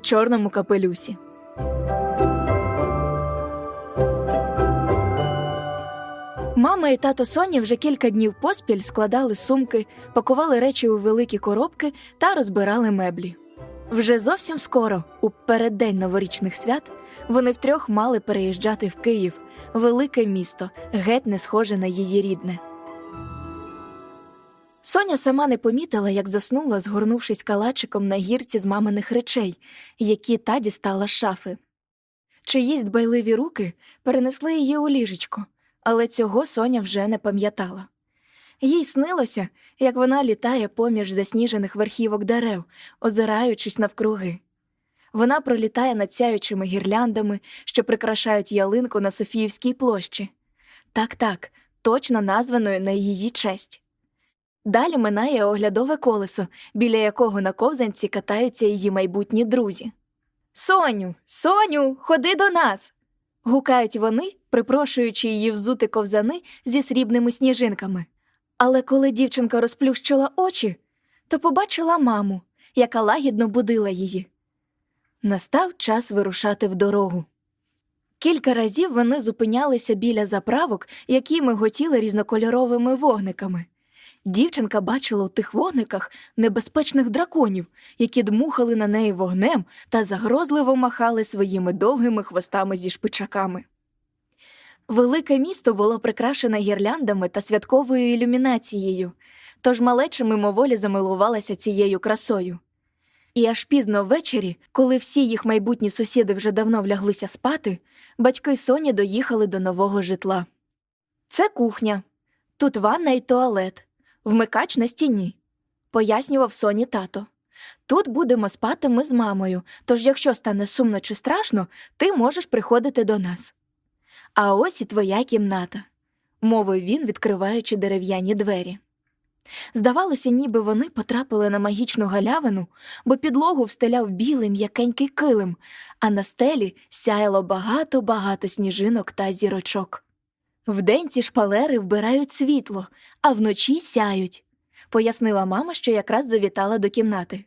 чорному капелюсі. Мама і тато Соні вже кілька днів поспіль складали сумки, пакували речі у великі коробки та розбирали меблі. Вже зовсім скоро, у переддень новорічних свят, вони втрьох мали переїжджати в Київ, велике місто, геть не схоже на її рідне. Соня сама не помітила, як заснула, згорнувшись калачиком на гірці з маминих речей, які та дістала з шафи. Чиїсь дбайливі руки перенесли її у ліжечко, але цього Соня вже не пам'ятала. Їй снилося, як вона літає поміж засніжених верхівок дерев, озираючись навкруги. Вона пролітає над сяючими гірляндами, що прикрашають ялинку на Софіївській площі. Так, так, точно названою на її честь. Далі минає оглядове колесо, біля якого на ковзанці катаються її майбутні друзі. Соню, Соню, ходи до нас. гукають вони, припрошуючи її взути ковзани зі срібними сніжинками. Але коли дівчинка розплющила очі, то побачила маму, яка лагідно будила її. Настав час вирушати в дорогу. Кілька разів вони зупинялися біля заправок, які миготіли різнокольоровими вогниками. Дівчинка бачила у тих вогниках небезпечних драконів, які дмухали на неї вогнем та загрозливо махали своїми довгими хвостами зі шпичаками. Велике місто було прикрашене гірляндами та святковою ілюмінацією, тож малеча мимоволі замилувалася цією красою. І аж пізно ввечері, коли всі їх майбутні сусіди вже давно вляглися спати, батьки Соні доїхали до нового житла. Це кухня, тут ванна і туалет, вмикач на стіні, пояснював Соні тато. Тут будемо спати ми з мамою, тож якщо стане сумно чи страшно, ти можеш приходити до нас. А ось і твоя кімната, мовив він, відкриваючи дерев'яні двері. Здавалося, ніби вони потрапили на магічну галявину, бо підлогу встеляв білий м'якенький килим, а на стелі сяяло багато-багато сніжинок та зірочок. Вдень ці шпалери вбирають світло, а вночі сяють, пояснила мама, що якраз завітала до кімнати.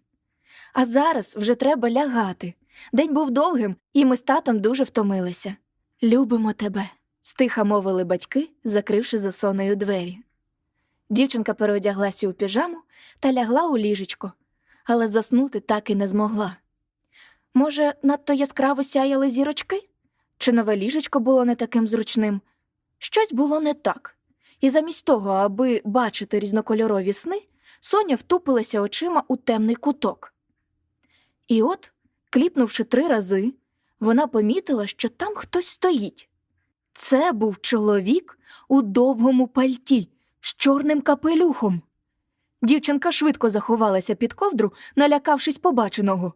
А зараз вже треба лягати. День був довгим, і ми з татом дуже втомилися. Любимо тебе, стиха мовили батьки, закривши за сонею двері. Дівчинка переодяглася у піжаму та лягла у ліжечко, але заснути так і не змогла. Може, надто яскраво сяяли зірочки? Чи нове ліжечко було не таким зручним? Щось було не так. І замість того, аби бачити різнокольорові сни, Соня втупилася очима у темний куток. І от, кліпнувши три рази, вона помітила, що там хтось стоїть. Це був чоловік у довгому пальті з чорним капелюхом. Дівчинка швидко заховалася під ковдру, налякавшись побаченого.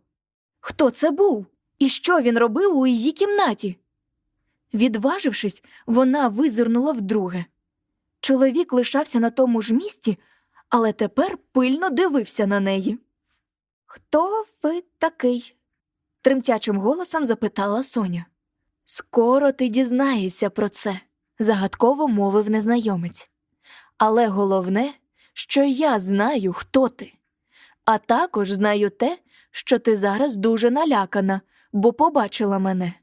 Хто це був? І що він робив у її кімнаті? Відважившись, вона визирнула вдруге. Чоловік лишався на тому ж місці, але тепер пильно дивився на неї. Хто ви такий? тремтячим голосом запитала Соня. Скоро ти дізнаєшся про це, загадково мовив незнайомець. Але головне, що я знаю, хто ти. А також знаю те, що ти зараз дуже налякана, бо побачила мене.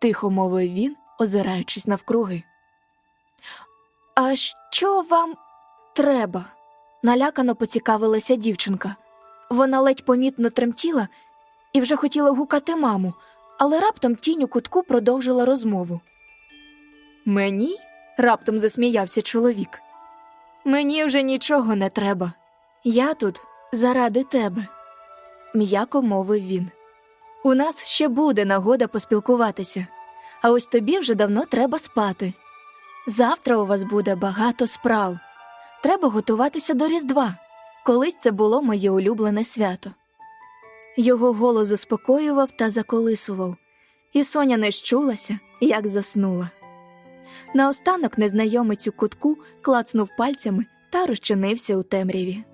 Тихо мовив він, озираючись навкруги. А що вам треба? налякано поцікавилася дівчинка. Вона ледь помітно тремтіла і вже хотіла гукати маму, але раптом тінь у кутку продовжила розмову. Мені? раптом засміявся чоловік. Мені вже нічого не треба. Я тут заради тебе, м'яко мовив він. У нас ще буде нагода поспілкуватися, а ось тобі вже давно треба спати. Завтра у вас буде багато справ. Треба готуватися до Різдва. Колись це було моє улюблене свято. Його голос заспокоював та заколисував, і Соня не щулася, як заснула. Наостанок незнайомець у кутку клацнув пальцями та розчинився у темряві.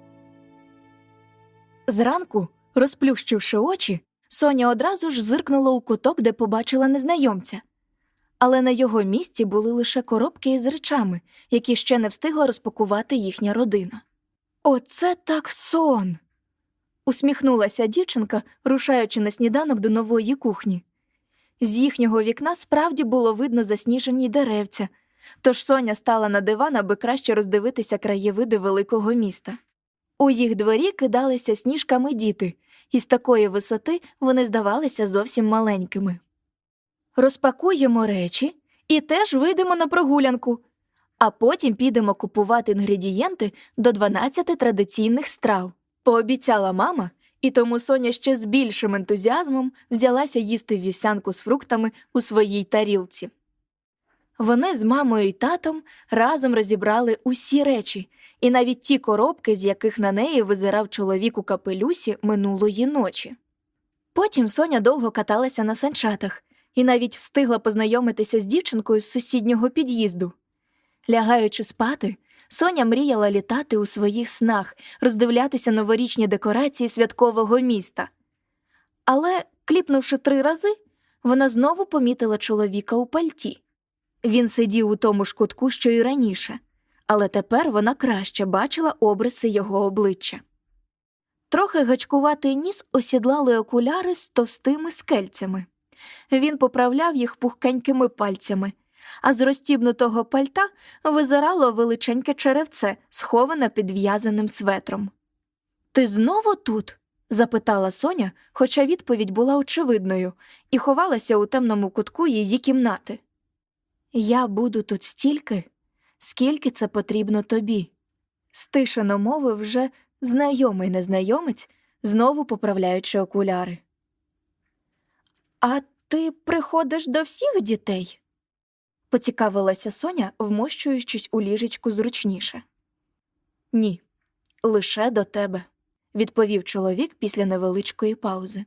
Зранку, розплющивши очі, Соня одразу ж зиркнула у куток, де побачила незнайомця. Але на його місці були лише коробки із речами, які ще не встигла розпакувати їхня родина. Оце так сон. усміхнулася дівчинка, рушаючи на сніданок до нової кухні. З їхнього вікна справді було видно засніжені деревця, тож Соня стала на диван, аби краще роздивитися краєвиди великого міста. У їх дворі кидалися сніжками діти, і з такої висоти вони здавалися зовсім маленькими. Розпакуємо речі і теж вийдемо на прогулянку, а потім підемо купувати інгредієнти до 12 традиційних страв, пообіцяла мама, і тому Соня ще з більшим ентузіазмом взялася їсти вівсянку з фруктами у своїй тарілці. Вони з мамою і татом разом розібрали усі речі, і навіть ті коробки, з яких на неї визирав чоловік у капелюсі минулої ночі. Потім Соня довго каталася на санчатах і навіть встигла познайомитися з дівчинкою з сусіднього під'їзду. Лягаючи спати, Соня мріяла літати у своїх снах, роздивлятися новорічні декорації святкового міста. Але, кліпнувши три рази, вона знову помітила чоловіка у пальті. Він сидів у тому ж кутку, що й раніше, але тепер вона краще бачила обриси його обличчя. Трохи гачкуватий ніс осідлали окуляри з товстими скельцями. Він поправляв їх пухкенькими пальцями, а з розтібнутого пальта визирало величеньке черевце, сховане під в'язаним светром. Ти знову тут? запитала Соня, хоча відповідь була очевидною, і ховалася у темному кутку її кімнати. Я буду тут стільки, скільки це потрібно тобі, стишено мовив вже знайомий незнайомець, знову поправляючи окуляри. А ти приходиш до всіх дітей? поцікавилася Соня, вмощуючись у ліжечку зручніше. Ні, лише до тебе, відповів чоловік після невеличкої паузи.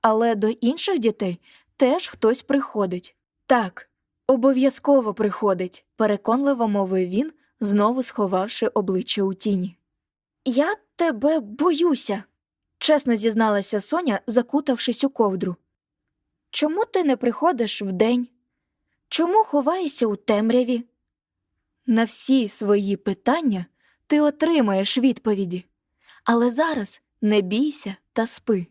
Але до інших дітей теж хтось приходить. Так, обов'язково приходить, переконливо мовив він, знову сховавши обличчя у тіні. Я тебе боюся, чесно зізналася Соня, закутавшись у ковдру. Чому ти не приходиш вдень? Чому ховаєшся у темряві? На всі свої питання ти отримаєш відповіді, але зараз не бійся та спи.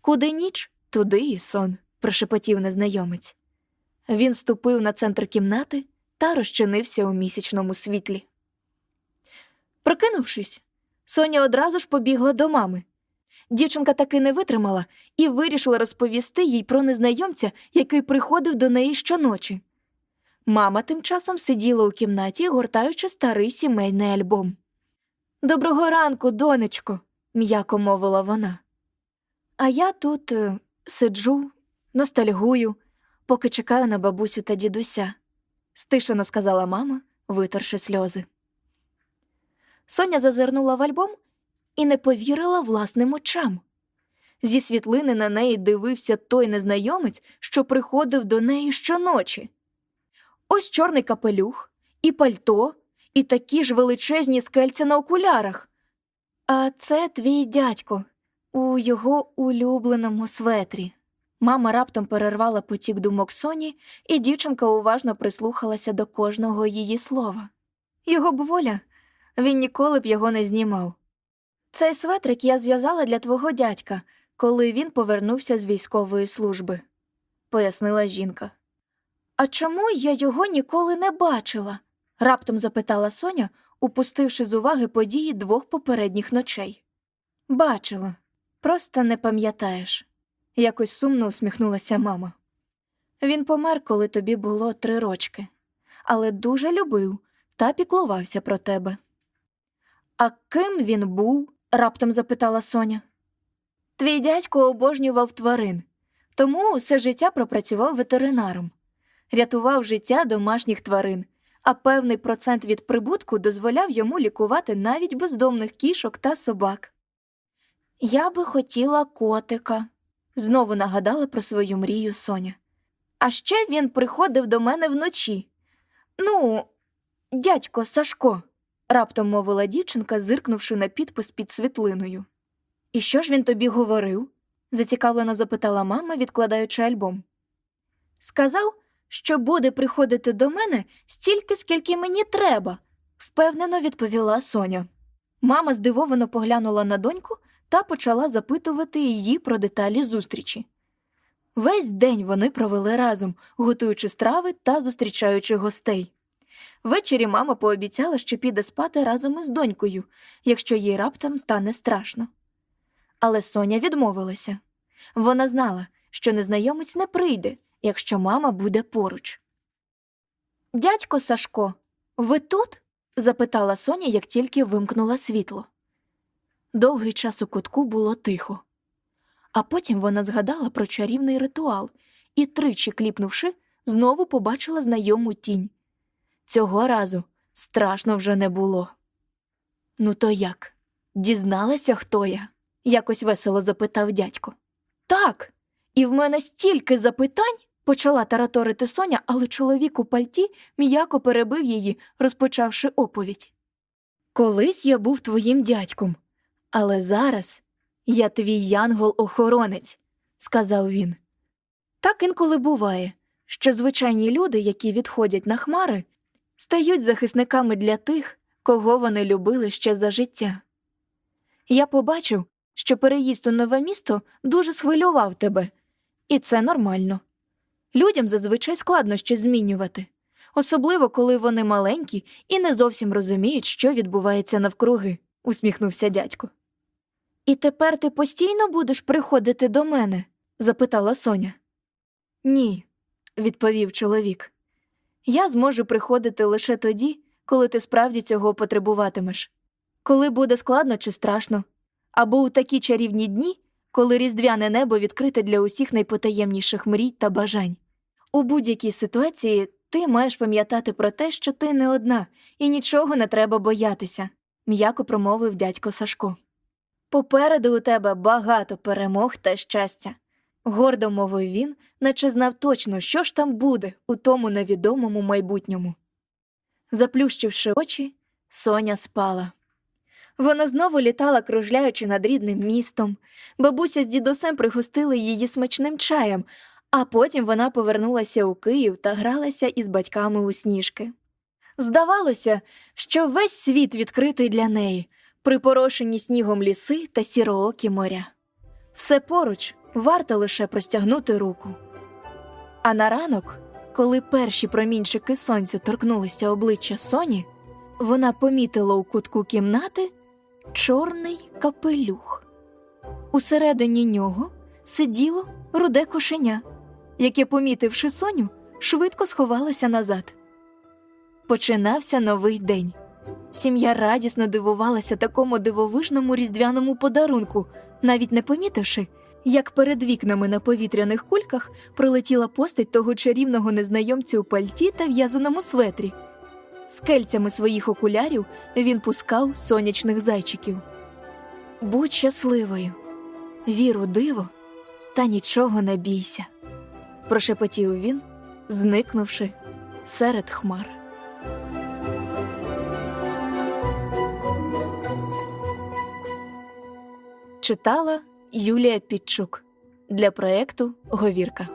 Куди ніч, туди і сон, прошепотів незнайомець. Він ступив на центр кімнати та розчинився у місячному світлі. Прокинувшись, Соня одразу ж побігла до мами. Дівчинка таки не витримала і вирішила розповісти їй про незнайомця, який приходив до неї щоночі. Мама тим часом сиділа у кімнаті, гортаючи старий сімейний альбом. Доброго ранку, донечко, м'яко мовила вона. А я тут е, сиджу, ностальгую, поки чекаю на бабусю та дідуся, стишено сказала мама, витерши сльози. Соня зазирнула в альбом і не повірила власним очам. Зі світлини на неї дивився той незнайомець, що приходив до неї щоночі. Ось чорний капелюх, і пальто, і такі ж величезні скельця на окулярах. А це твій дядько у його улюбленому светрі. Мама раптом перервала потік думок Соні, і дівчинка уважно прислухалася до кожного її слова. Його б воля, він ніколи б його не знімав. Цей светрик я зв'язала для твого дядька, коли він повернувся з військової служби, пояснила жінка. А чому я його ніколи не бачила? раптом запитала Соня, упустивши з уваги події двох попередніх ночей. Бачила, просто не пам'ятаєш, якось сумно усміхнулася мама. Він помер, коли тобі було три рочки, але дуже любив та піклувався про тебе. А ким він був? раптом запитала Соня. Твій дядько обожнював тварин, тому все життя пропрацював ветеринаром, рятував життя домашніх тварин, а певний процент від прибутку дозволяв йому лікувати навіть бездомних кішок та собак. Я би хотіла котика, знову нагадала про свою мрію Соня. А ще він приходив до мене вночі. Ну, дядько Сашко раптом мовила дівчинка, зиркнувши на підпис під світлиною. І що ж він тобі говорив? зацікавлено запитала мама, відкладаючи альбом. Сказав, що буде приходити до мене стільки, скільки мені треба, впевнено відповіла Соня. Мама здивовано поглянула на доньку та почала запитувати її про деталі зустрічі. Весь день вони провели разом, готуючи страви та зустрічаючи гостей. Ввечері мама пообіцяла, що піде спати разом із донькою, якщо їй раптом стане страшно. Але Соня відмовилася. Вона знала, що незнайомець не прийде, якщо мама буде поруч. Дядько Сашко, ви тут? запитала Соня, як тільки вимкнула світло. Довгий час у кутку було тихо. А потім вона згадала про чарівний ритуал і, тричі кліпнувши, знову побачила знайому тінь. Цього разу страшно вже не було. Ну, то як? Дізналася, хто я? якось весело запитав дядько. Так, і в мене стільки запитань, почала тараторити Соня, але чоловік у пальті м'яко перебив її, розпочавши оповідь. Колись я був твоїм дядьком, але зараз я твій янгол-охоронець, сказав він. Так інколи буває, що звичайні люди, які відходять на хмари, стають захисниками для тих, кого вони любили ще за життя. Я побачив, що переїзд у нове місто дуже схвилював тебе, і це нормально. Людям зазвичай складно щось змінювати, особливо коли вони маленькі і не зовсім розуміють, що відбувається навкруги, усміхнувся дядько. І тепер ти постійно будеш приходити до мене? запитала Соня. Ні, відповів чоловік. Я зможу приходити лише тоді, коли ти справді цього потребуватимеш, коли буде складно чи страшно, або у такі чарівні дні, коли різдвяне небо відкрите для усіх найпотаємніших мрій та бажань. У будь-якій ситуації ти маєш пам'ятати про те, що ти не одна, і нічого не треба боятися, м'яко промовив дядько Сашко. Попереду у тебе багато перемог та щастя, гордо мовив він, наче знав точно, що ж там буде у тому невідомому майбутньому. Заплющивши очі, Соня спала. Вона знову літала, кружляючи над рідним містом. Бабуся з дідусем пригостили її смачним чаєм, а потім вона повернулася у Київ та гралася із батьками у сніжки. Здавалося, що весь світ відкритий для неї, припорошені снігом ліси та сіроокі моря. Все поруч варто лише простягнути руку. А на ранок, коли перші промінчики сонця торкнулися обличчя Соні, вона помітила у кутку кімнати чорний капелюх. Усередині нього сиділо руде кошеня, яке, помітивши Соню, швидко сховалося назад. Починався новий день. Сім'я радісно дивувалася такому дивовижному різдвяному подарунку, навіть не помітивши, як перед вікнами на повітряних кульках пролетіла постать того чарівного незнайомця у пальті та в'язаному светрі. Скельцями своїх окулярів він пускав сонячних зайчиків. Будь щасливою, вір у диво, та нічого не бійся, прошепотів він, зникнувши серед хмар. Читала Юлія Підчук для проекту Говірка.